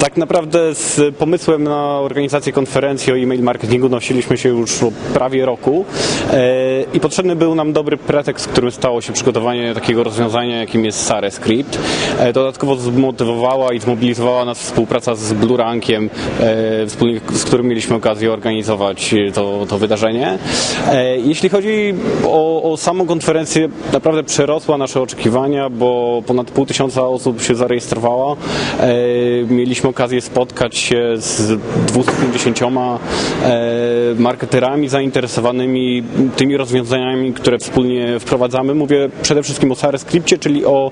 Tak naprawdę z pomysłem na organizację konferencji o e-mail marketingu nosiliśmy się już prawie roku e, i potrzebny był nam dobry pretekst, którym stało się przygotowanie takiego rozwiązania, jakim jest Sare Script. E, Dodatkowo zmotywowała i zmobilizowała nas współpraca z Blue Rankiem, e, z którym mieliśmy okazję organizować to, to wydarzenie. Jeśli chodzi o, o samą konferencję, naprawdę przerosła nasze oczekiwania, bo ponad pół tysiąca osób się zarejestrowała. E, Mieliśmy okazję spotkać się z 250 e, marketerami zainteresowanymi tymi rozwiązaniami, które wspólnie wprowadzamy. Mówię przede wszystkim o Sare Scriptie, czyli o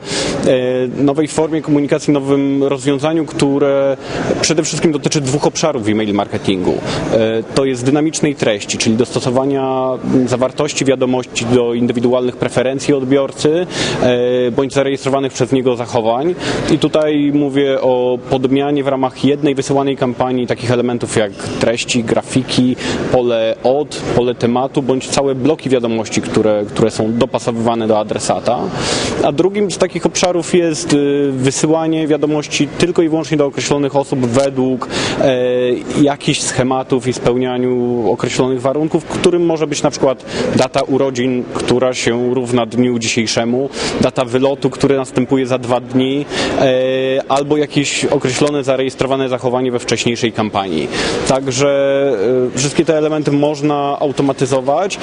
e, nowej formie komunikacji, nowym rozwiązaniu, które przede wszystkim dotyczy dwóch obszarów w e-mail marketingu. E, To jest dynamicznej treści, czyli dostosowania zawartości wiadomości do indywidualnych preferencji odbiorcy bądź zarejestrowanych przez niego zachowań. I tutaj mówię o podmianie w ramach jednej wysyłanej kampanii takich elementów jak treści, grafiki, pole od, pole tematu bądź całe bloki wiadomości, które, które są dopasowywane do adresata. A drugim z takich obszarów jest y, wysyłanie wiadomości tylko i wyłącznie do określonych osób według jakichś schematów i spełnianiu określonych warunków, którym może być na przykład data urodzin, która się równa dniu dzisiejszemu, data wylotu, który następuje za dwa dni, e, albo jakieś określone zarejestrowane zachowanie we wcześniejszej kampanii. Także e, wszystkie te elementy można automatyzować.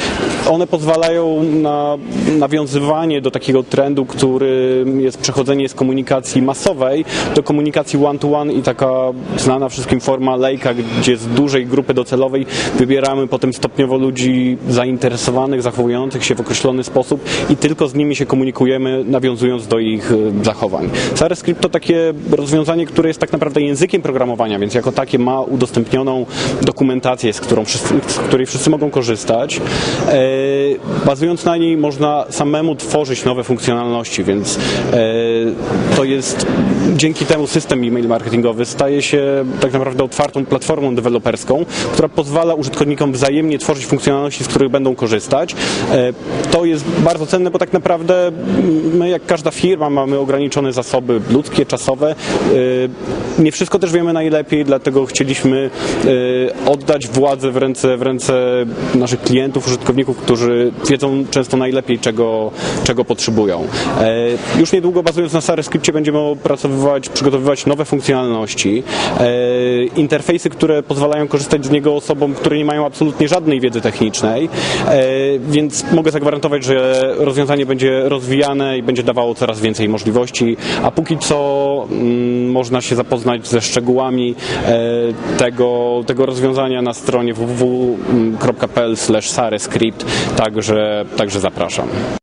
One pozwalają na nawiązywanie do takiego trendu, który jest przechodzenie z komunikacji masowej do komunikacji one-to-one i taka znana wszystkim forma lejka, gdzie z dużej grupy docelowej wybieramy potem stopniowo ludzi zainteresowanych, zachowujących się w określony sposób i tylko z nimi się komunikujemy, nawiązując do ich e, zachowań. SareScript to takie rozwiązanie, które jest tak naprawdę językiem programowania, więc jako takie ma udostępnioną dokumentację, z, którą wszyscy, z której wszyscy mogą korzystać. E, bazując na niej można samemu tworzyć nowe funkcjonalności, więc e, to jest dzięki temu system e-mail marketingowy staje się tak naprawdę otwartą platformą deweloperską, która pozwala użytkownikom wzajemnie tworzyć funkcjonalności, z których będą korzystać. E, To jest bardzo cenne, bo tak naprawdę my, jak każda firma, mamy ograniczone zasoby ludzkie, czasowe. E, Nie wszystko też wiemy najlepiej, dlatego chcieliśmy e, oddać władzę w ręce, w ręce naszych klientów, użytkowników, którzy wiedzą często najlepiej, czego, czego potrzebują. Już niedługo, bazując na Sare Scriptie, będziemy opracowywać, przygotowywać nowe funkcjonalności, interfejsy, które pozwalają korzystać z niego osobom, które nie mają absolutnie żadnej wiedzy technicznej, e, więc mogę zagwarantować, że rozwiązanie będzie rozwijane i będzie dawało coraz więcej możliwości, a póki co mm, można się zapoznać ze szczegółami e, tego, tego rozwiązania na stronie www.pl/sarescript, także, także zapraszam.